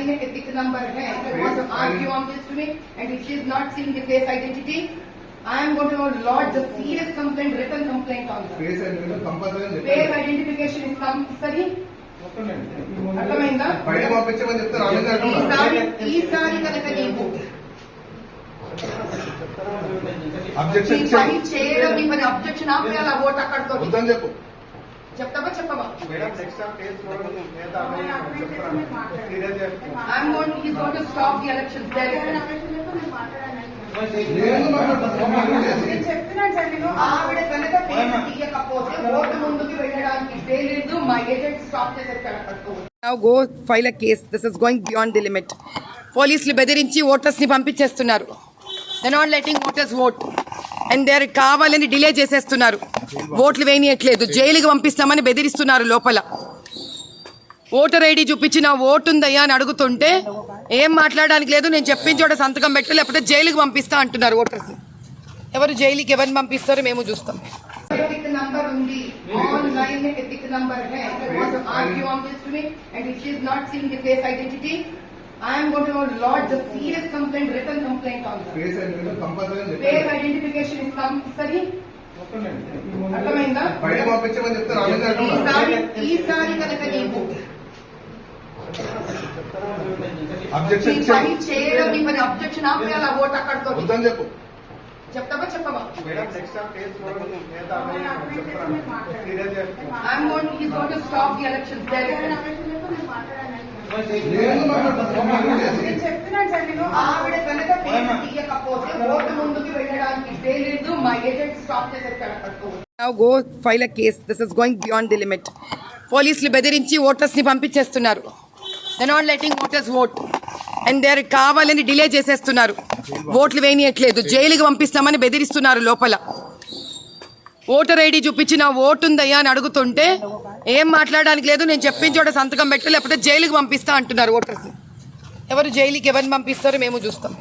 Online में ethic number है want to argue on this to me and if she is not seeing the face identity I am going to lodge a serious complaint written complaint on her face అంటే compulsory అని face చెప్పారు identification is compulsory అర్థమైందా బయట పంపించమని చెప్తే రాలేదు ఈసారి ఈసారి కనుక నీకు అబ్జెక్షన్ నీ పని చేయడం నీ పని అబ్జెక్షన్ ఆపేయాలి ఓట్ అక్కడితో వద్దని చెప్పు చెప్తావా చెప్పవా మేడం నెక్స్ట్ టైం కేసు చూడండి లేదా serious I'm going, he's going to stop the elections. There. నేను మాట్లాడుతున్నాను నేను చెప్తున్నాను సార్ నేను ఆవిడ కనుక పేరు తీయకపోతే ఓటు ముందుకు వెళ్ళడానికి ఇదే లేదు. మా ఏజెంట్ స్టాప్ చేసేస్తారు అక్కడితో Now go file a case. This is going beyond the limit. పోలీసులు బెదిరించి ఓటర్స్ని పంపించేస్తున్నారు. They not letting voters vote and they కావాలని డిలే చేసేస్తున్నారు. ఓట్లు వేయనీయట్లేదు. జైలుకి పంపిస్తామని బెదిరిస్తున్నారు లోపల. ఓటర్ ఐడి చూపించి నా ఓటు ఉందయ్యా అని అడుగుతుంటే ఏం మాట్లాడడానికి లేదు నేను చెప్పిన చోట సంతకం పెట్టు లేకపోతే జైలుకి పంపిస్తా అంటున్నారు ఓటర్స్. ఎవరు జైలుకి ఎవరిని పంపిస్తారో మేము చూస్తాం. Face I am going to lodge a serious complaint written complaint on అంటే కంపల్సరీ అని face identification is compulsory. అర్థమైందా? ఈసారి ఈసారి కనుక నీకు అబ్జెక్షన్ పని చేయడం నీ పని అబ్జెక్షన్ ఆపేయాలి ఓట్ అక్కడితో వద్దని చెప్పు. చెప్తావా చెప్పవా? మేడం నెక్స్ట్ టైం కేసు చూడండి లేదా serious I'm going, he's going to stop the elections. There. నేను మాట్లాడుతున్నాను నేను చెప్తున్నాను సార్ నేను ఆవిడ కనుక పేరు తీయకపోతే ఓటు ముందుకు వెళ్ళడానికి ఇదే లేదు మా ఏజెంట్ స్టాప్ చేసేస్తారు అక్కడితో Now go file a case. This is going beyond the limit. పోలీసులు బెదిరించి ఓటర్స్ని పంపించేస్తున్నారు. They not letting voters vote and they కావాలని డిలే చేసేస్తున్నారు. ఓట్లు వేయనియట్లేదు. జైలుకి పంపిస్తామని బెదిరిస్తున్నారు లోపల. ఓటర్ ఐడి చూపించి నా ఓటు ఉందయ్యా అని అడుగుతుంటే ఏం మాట్లాడడానికి లేదు నేను చెప్పిన చోట సంతకం పెట్టు లేకపోతే జైలుకి పంపిస్తా అంటున్నారు ఓటర్స్. ఎవరు జైలుకి ఎవరిని పంపిస్తారో మేము చూస్తాం.